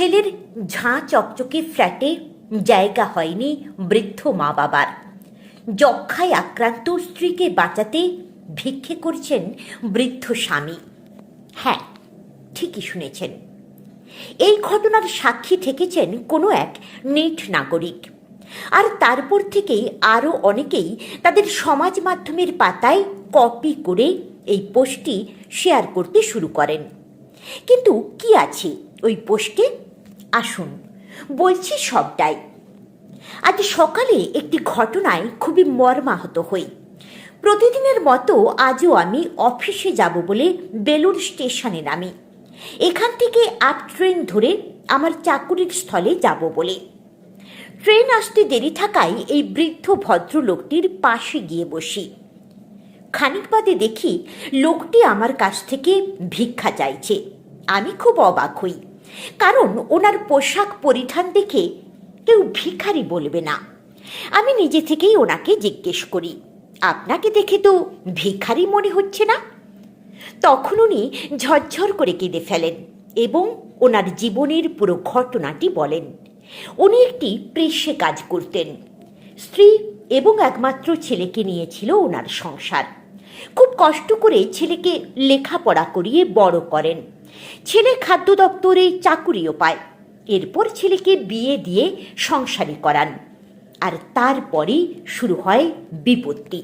ছেলের ঝাঁ চকচকে ফ্ল্যাটে জায়গা হয়নি বৃদ্ধ মা বাবার। যক্ষায় আক্রান্ত স্ত্রীকে বাঁচাতে ভিক্ষে করছেন বৃদ্ধ স্বামী। হ্যাঁ ঠিকই শুনেছেন। এই ঘটনার সাক্ষী থেকেছেন কোনো এক নেট নাগরিক। আর তারপর থেকেই আরও অনেকেই তাদের সমাজ মাধ্যমের পাতায় কপি করে এই পোস্টটি শেয়ার করতে শুরু করেন। কিন্তু কি আছে ওই পোস্টে? আসুন, বলছি সবটাই। আজ সকালে একটি ঘটনায় খুবই মর্মাহত হই। প্রতিদিনের মতো আজও আমি অফিসে যাব বলে বেলুর স্টেশনে নামি। এখান থেকে আপ ট্রেন ধরে আমার চাকুরির স্থলে যাব বলে। ট্রেন আসতে দেরি থাকায় এই বৃদ্ধ ভদ্রলোকটির পাশে গিয়ে বসি। খানিক বাদে দেখি লোকটি আমার কাছ থেকে ভিক্ষা চাইছে। আমি খুব অবাক হই। কারণ ওনার পোশাক পরিধান দেখে কেউ ভিখারি বলবে না। আমি নিজে থেকেই ওনাকে জিজ্ঞেস করি, আপনাকে দেখে তো ভিখারি মনে হচ্ছে না? তখন উনি ঝরঝর করে কেঁদে ফেলেন এবং ওনার জীবনের পুরো ঘটনাটি বলেন। উনি একটি প্রেসে কাজ করতেন। স্ত্রী এবং একমাত্র ছেলেকে নিয়েছিল ওনার সংসার। খুব কষ্ট করে ছেলেকে লেখাপড়া করিয়ে বড় করেন। ছেলে খাদ্য দপ্তরে চাকুরিও পায় এরপর ছেলেকে বিয়ে দিয়ে সংসারী করান। আর তারপরেই শুরু হয় বিপত্তি।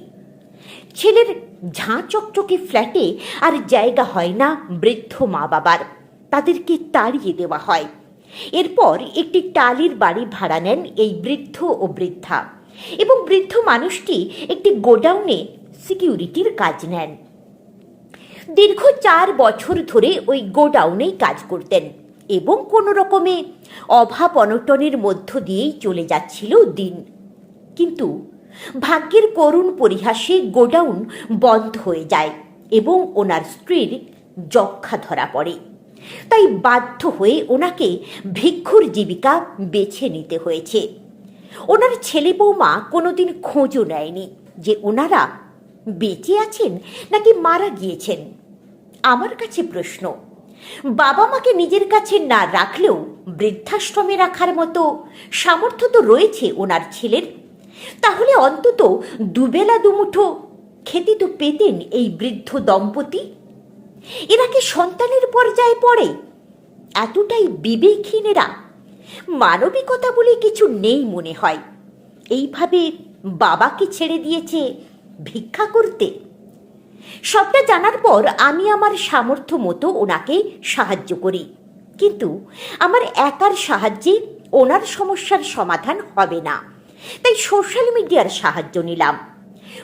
ছেলের ঝাঁ চকচকে ফ্ল্যাটে আর জায়গা হয় না বৃদ্ধ মা বাবার তাদেরকে তাড়িয়ে দেওয়া হয়। এরপর একটি টালির বাড়ি ভাড়া নেন এই বৃদ্ধ ও বৃদ্ধা। এবং বৃদ্ধ মানুষটি একটি গোডাউনে সিকিউরিটির কাজ নেন। দীর্ঘ চার বছর ধরে ওই গোডাউনেই কাজ করতেন এবং কোনো রকমে অভাব অনটনের মধ্য দিয়েই চলে যাচ্ছিল দিন। কিন্তু ভাগ্যের করুণ পরিহাসে গোডাউন বন্ধ হয়ে যায় এবং ওনার স্ত্রীর যক্ষা ধরা পড়ে। তাই বাধ্য হয়ে ওনাকে ভিক্ষুর জীবিকা বেছে নিতে হয়েছে। ওনার ছেলে বৌমা কোনোদিন খোঁজও নেয়নি যে ওনারা বেঁচে আছেন নাকি মারা গিয়েছেন? আমার কাছে প্রশ্ন। বাবা মাকে নিজের কাছে না রাখলেও বৃদ্ধাশ্রমে রাখার মতো সামর্থ্য তো রয়েছে ওনার ছেলের। তাহলে অন্তত দুবেলা দুমুঠো খেতে তো পেতেন এই বৃদ্ধ দম্পতি। এরা কি সন্তানের পর্যায়ে পড়ে? এতটাই বিবেকহীনেরা মানবিকতা বলে কিছু নেই মনে হয়। এইভাবে বাবাকে ছেড়ে দিয়েছে ভিক্ষা করতে। সবটা জানার পর আমি আমার সামর্থ্য মতো ওনাকে সাহায্য করি। কিন্তু আমার একার সাহায্যে ওনার সমস্যার সমাধান হবে না। তাই সোশ্যাল মিডিয়ার সাহায্য নিলাম।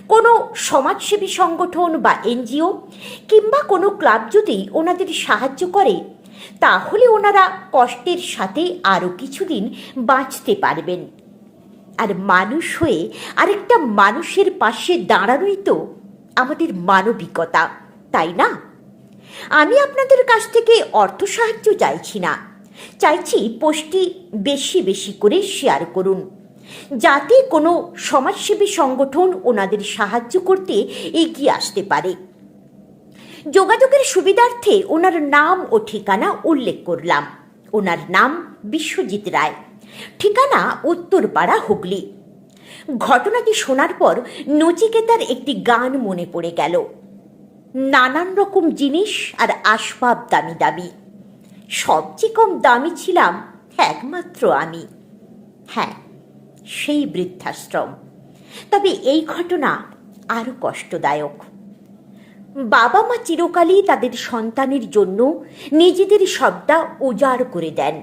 কোনো সমাজসেবী সংগঠন বা এনজিও কিংবা কোনো ক্লাব যদি ওনাদের সাহায্য করে, তাহলে ওনারা কষ্টের সাথে আরও কিছুদিন বাঁচতে পারবেন। আর মানুষ হয়ে আরেকটা মানুষের পাশে দাঁড়ানোই তো আমাদের মানবিকতা, তাই না? আমি আপনাদের কাছ থেকে অর্থ সাহায্য চাইছি না। চাইছি পোস্টটি বেশি বেশি করে শেয়ার করুন, যাতে কোনো সমাজসেবী সংগঠন ওনাদের সাহায্য করতে এগিয়ে আসতে পারে। যোগাযোগের সুবিধার্থে ওনার নাম ও ঠিকানা উল্লেখ করলাম। ওনার নাম বিশ্বজিৎ রায়। ঠিকানা উত্তরপাড়া হুগলি। ঘটনাটি শোনার পর নচিকেতার একটি গান মনে পড়ে গেল। নানান রকম জিনিস আর আসবাব দামি দামি। সবচেয়ে কম দামি ছিলাম একমাত্র আমি। হ্যাঁ সেই বৃদ্ধাশ্রম। তবে এই ঘটনা আরও কষ্টদায়ক। বাবা মা চিরকালই তাদের সন্তানের জন্য নিজেদের সবটা উজাড় করে দেন।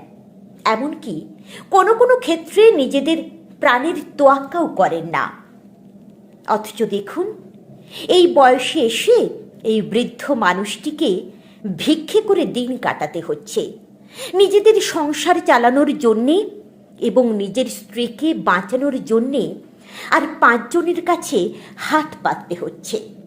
এমনকি কোনো কোনো ক্ষেত্রে নিজেদের প্রাণের তোয়াক্কাও করেন না। অথচ দেখুন, এই বয়সে এসে এই বৃদ্ধ মানুষটিকে ভিক্ষে করে দিন কাটাতে হচ্ছে। নিজেদের সংসার চালানোর জন্যে এবং নিজের স্ত্রীকে বাঁচানোর জন্যে আর পাঁচজনের কাছে হাত পাততে হচ্ছে।